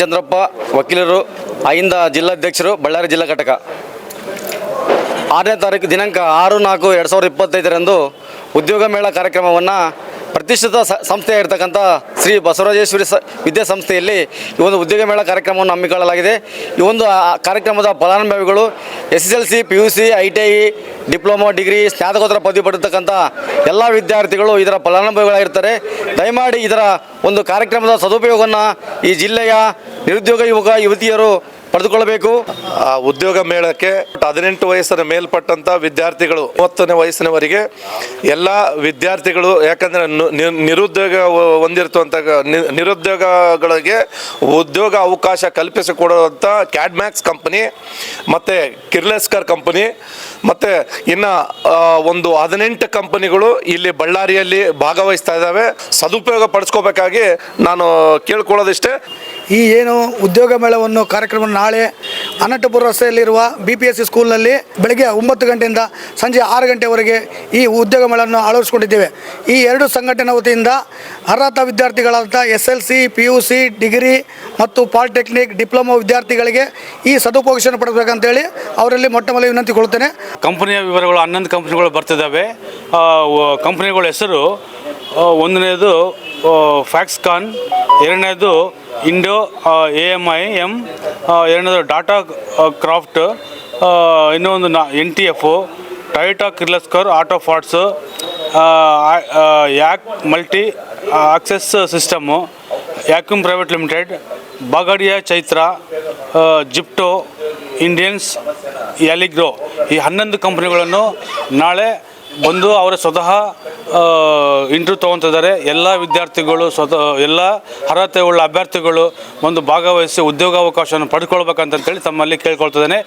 ಚಂದ್ರಪ್ಪ, ವಕೀಲರು ಅಹಿಂದ ಜಿಲ್ಲಾಧ್ಯಕ್ಷರು, ಬಳ್ಳಾರಿ ಜಿಲ್ಲಾ ಘಟಕ. ಆರನೇ ತಾರೀಕು ದಿನಾಂಕ ಆರು ನಾಲ್ಕು ಎರಡು ಸಾವಿರದ ಇಪ್ಪತ್ತೈದರಂದು ಉದ್ಯೋಗ ಮೇಳ ಕಾರ್ಯಕ್ರಮವನ್ನು ಪ್ರತಿಷ್ಠಿತ ಸಂಸ್ಥೆ ಇರತಕ್ಕಂಥ ಶ್ರೀ ಬಸವರಾಜೇಶ್ವರಿ ಸ, ವಿದ್ಯಾಸಂಸ್ಥೆಯಲ್ಲಿ ಈ ಒಂದು ಉದ್ಯೋಗ ಮೇಳ ಕಾರ್ಯಕ್ರಮವನ್ನು ಹಮ್ಮಿಕೊಳ್ಳಲಾಗಿದೆ. ಈ ಒಂದು ಕಾರ್ಯಕ್ರಮದ ಫಲಾನುಭವಿಗಳು S S L C P U C I T I diploma degree, ಸ್ನಾತಕೋತ್ತರ ಪದವಿ ಪಡೆದಿರ್ತಕ್ಕಂಥ ಎಲ್ಲ ವಿದ್ಯಾರ್ಥಿಗಳು ಇದರ ಫಲಾನುಭವಿಗಳಾಗಿರ್ತಾರೆ. ದಯಮಾಡಿ ಇದರ ಒಂದು ಕಾರ್ಯಕ್ರಮದ ಸದುಪಯೋಗವನ್ನು ಈ ಜಿಲ್ಲೆಯ ನಿರುದ್ಯೋಗ ಯುವಕ, ಯುವತಿಯರು ಪಡೆದುಕೊಳ್ಳಬೇಕು. ಆ ಉದ್ಯೋಗ ಮೇಳಕ್ಕೆ ಹದಿನೆಂಟು ವಯಸ್ಸಿನ ಮೇಲ್ಪಟ್ಟಂತ ವಿದ್ಯಾರ್ಥಿಗಳು ಮೂವತ್ತನೇ ವಯಸ್ಸಿನವರಿಗೆ ಎಲ್ಲ ವಿದ್ಯಾರ್ಥಿಗಳು ಯಾಕಂದ್ರೆ ನಿರುದ್ಯೋಗ ಹೊಂದಿರ್ತವಂಥ ನಿರುದ್ಯೋಗಗಳಿಗೆ ಉದ್ಯೋಗ ಅವಕಾಶ ಕಲ್ಪಿಸಿಕೊಡುವಂಥ ಕ್ಯಾಡ್ಮ್ಯಾಕ್ಸ್ ಕಂಪನಿ ಮತ್ತು ಕಿರ್ಲೆಸ್ಕರ್ ಕಂಪನಿ ಮತ್ತು ಇನ್ನು ಒಂದು ಹದಿನೆಂಟು ಕಂಪನಿಗಳು ಇಲ್ಲಿ ಬಳ್ಳಾರಿಯಲ್ಲಿ ಭಾಗವಹಿಸ್ತಾ ಇದ್ದಾವೆ. ಸದುಪಯೋಗ ಪಡಿಸ್ಕೋಬೇಕಾಗಿ ನಾನು ಕೇಳ್ಕೊಳ್ಳೋದಿಷ್ಟೇ. ಈ ಏನು ಉದ್ಯೋಗ ಮೇಳವನ್ನು ಕಾರ್ಯಕ್ರಮ ನಾಳೆ ಅನಂತಪುರ ರಸ್ತೆಯಲ್ಲಿರುವ ಬಿ ಪಿ ಎಸ್ ಸಿ ಸ್ಕೂಲ್ನಲ್ಲಿ ಬೆಳಗ್ಗೆ ಒಂಬತ್ತು ಗಂಟೆಯಿಂದ ಸಂಜೆ ಆರು ಗಂಟೆವರೆಗೆ ಈ ಉದ್ಯೋಗ ಮೇಳವನ್ನು ಅಳವಡಿಸಿಕೊಂಡಿದ್ದೇವೆ. ಈ ಎರಡು ಸಂಘಟನೆ ವತಿಯಿಂದ ಅರ್ಹತ ವಿದ್ಯಾರ್ಥಿಗಳಾದಂಥ S L C P U C degree ಮತ್ತು ಪಾಲಿಟೆಕ್ನಿಕ್ ಡಿಪ್ಲೊಮಾ ವಿದ್ಯಾರ್ಥಿಗಳಿಗೆ ಈ ಸದುಪಯೋಗ ಪಡಬೇಕಂತೇಳಿ ಅವರಲ್ಲಿ ಮೊಟ್ಟ ವಿನಂತಿ ಕೊಡುತ್ತೇನೆ. ಕಂಪನಿಯ ವಿವರಗಳು, ಹನ್ನೊಂದು ಕಂಪ್ನಿಗಳು ಬರ್ತಿದ್ದಾವೆ. ಕಂಪ್ನಿಗಳ ಹೆಸರು ಒಂದನೇದು ಫ್ಯಾಕ್ಸ್ಕಾನ್ ಎರಡನೇದು Indo A M I M ಎರಡನೇದು ಡಾಟಾ ಕ್ರಾಫ್ಟ್ ಇನ್ನೊಂದು ನಾ, N T F, Toyota Kirloskar auto parts ಯಾಕ್ ಮಲ್ಟಿ ಆಕ್ಸೆಸ್ ಸಿಸ್ಟಮು ಯಾಕ್ಯೂಮ್ ಪ್ರೈವೇಟ್ ಲಿಮಿಟೆಡ್, ಬಾಗಡಿಯ ಚೈತ್ರ ಜಿಪ್ಟೋ, ಇಂಡಿಯನ್ಸ್ ಎಲಿಗ್ರೋ ಈ ಹನ್ನೊಂದು ಕಂಪ್ನಿಗಳನ್ನು ನಾಳೆ ಬಂದು ಅವರ ಸ್ವತಃ ಇಂಟ್ರ್ಯೂ ತೊಗೊತಿದ್ದಾರೆ. ಎಲ್ಲ ವಿದ್ಯಾರ್ಥಿಗಳು ಸ್ವತಃ, ಎಲ್ಲ ಅರ್ಹತೆ ಉಳ್ಳ ಅಭ್ಯರ್ಥಿಗಳು ಒಂದು ಭಾಗವಹಿಸಿ ಉದ್ಯೋಗಾವಕಾಶವನ್ನು ಪಡ್ಕೊಳ್ಬೇಕಂತಂತೇಳಿ ತಮ್ಮಲ್ಲಿ ಕೇಳ್ಕೊಳ್ತಿದ್ದೇನೆ.